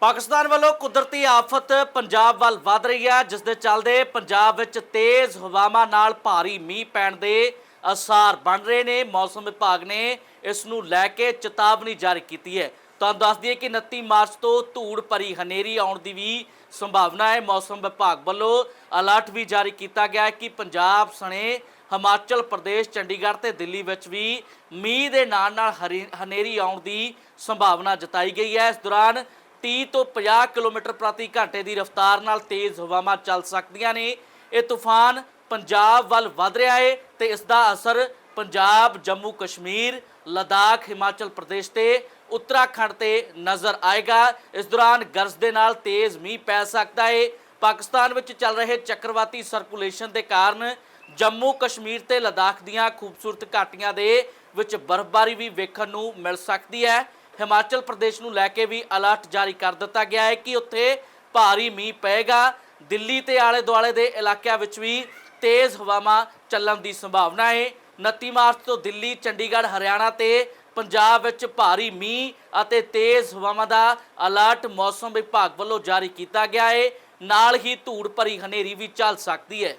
ਪਾਕਿਸਤਾਨ ਵੱਲੋਂ ਕੁਦਰਤੀ ਆਫਤ ਪੰਜਾਬ ਵੱਲ ਵਧ ਰਹੀ ਹੈ, ਜਿਸ ਦੇ ਚੱਲਦੇ ਪੰਜਾਬ ਵਿੱਚ ਤੇਜ਼ ਹਵਾਵਾਂ ਨਾਲ ਭਾਰੀ ਮੀਂਹ ਪੈਣ ਦੇ ਅਸਾਰ ਬਣ ਰਹੇ ਨੇ। ਮੌਸਮ ਵਿਭਾਗ ਨੇ ਇਸ ਨੂੰ ਲੈ ਕੇ ਚੇਤਾਵਨੀ ਜਾਰੀ ਕੀਤੀ ਹੈ। ਤੁਹਾਨੂੰ ਦੱਸ ਦਈਏ ਕਿ 29 ਮਾਰਚ ਤੋਂ ਧੂੜ ਭਰੀ ਹਨੇਰੀ ਆਉਣ ਦੀ ਵੀ ਸੰਭਾਵਨਾ ਹੈ। ਮੌਸਮ ਵਿਭਾਗ ਵੱਲੋਂ ਅਲਰਟ ਵੀ ਜਾਰੀ ਕੀਤਾ ਗਿਆ ਹੈ ਕਿ ਪੰਜਾਬ ਸਣੇ ਹਿਮਾਚਲ ਪ੍ਰਦੇਸ਼, ਚੰਡੀਗੜ੍ਹ ਤੇ ਦਿੱਲੀ ਵਿੱਚ ਵੀ ਮੀਂਹ ਦੇ ਨਾਲ ਨਾਲ ਹਰੀ- ਹਨੇਰੀ ਆਉਣ ਦੀ ਸੰਭਾਵਨਾ ਜਤਾਈ ਗਈ ਹੈ। ਇਸ ਦੌਰਾਨ 30 ਤੋਂ 50 ਕਿਲੋਮੀਟਰ ਪ੍ਰਤੀ ਘੰਟੇ ਦੀ ਰਫ਼ਤਾਰ ਨਾਲ ਤੇਜ਼ ਹਵਾਵਾਂ ਚੱਲ ਸਕਦੀਆਂ ਨੇ। ਇਹ ਤੂਫਾਨ ਪੰਜਾਬ ਵੱਲ ਵਧ ਰਿਹਾ ਹੈ ਤੇ ਇਸ ਦਾ ਅਸਰ ਪੰਜਾਬ, ਜੰਮੂ ਕਸ਼ਮੀਰ, ਲਦਾਖ, ਹਿਮਾਚਲ ਪ੍ਰਦੇਸ਼ ਤੇ ਉੱਤਰਾਖੰਡ ਤੇ ਨਜ਼ਰ ਆਏਗਾ। ਇਸ ਦੌਰਾਨ ਗਰਜ ਦੇ ਨਾਲ ਤੇਜ਼ ਮੀਂਹ ਪੈ ਸਕਦਾ ਹੈ ਪਾਕਿਸਤਾਨ ਵਿੱਚ ਚੱਲ ਰਹੇ ਚੱਕਰਵਾਤੀ ਸਰਕੂਲੇਸ਼ਨ ਦੇ ਕਾਰਨ ਜੰਮੂ ਕਸ਼ਮੀਰ ਤੇ ਲਦਾਖ ਦੀਆਂ ਖੂਬਸੂਰਤ ਘਾਟੀਆਂ ਦੇ ਵਿੱਚ ਬਰਫ਼ਬਾਰੀ ਵੀ ਵੇਖਣ ਨੂੰ ਮਿਲ ਸਕਦੀ ਹੈ। ਹਿਮਾਚਲ ਪ੍ਰਦੇਸ਼ ਨੂੰ ਲੈ ਕੇ ਵੀ ਅਲਰਟ ਜਾਰੀ ਕਰ ਦਿੱਤਾ ਗਿਆ ਹੈ ਕਿ ਉੱਥੇ ਭਾਰੀ ਮੀਂਹ ਪਏਗਾ। ਦਿੱਲੀ ਤੇ ਆਲੇ ਦੁਆਲੇ ਦੇ ਇਲਾਕਿਆਂ ਵਿੱਚ ਵੀ ਤੇਜ਼ ਹਵਾਵਾਂ ਚੱਲਣ ਦੀ ਸੰਭਾਵਨਾ ਹੈ। 29 ਮਾਰਚ ਤੋਂ ਦਿੱਲੀ, ਚੰਡੀਗੜ੍ਹ, ਹਰਿਆਣਾ ਤੇ ਪੰਜਾਬ ਵਿੱਚ ਭਾਰੀ ਮੀਂਹ ਅਤੇ ਤੇਜ਼ ਹਵਾਵਾਂ ਦਾ ਅਲਰਟ ਮੌਸਮ ਵਿਭਾਗ ਵੱਲੋਂ ਜਾਰੀ ਕੀਤਾ ਗਿਆ ਹੈ। ਨਾਲ ਹੀ ਧੂੜ ਭਰੀ ਹਨੇਰੀ ਵੀ ਚੱਲ ਸਕਦੀ ਹੈ।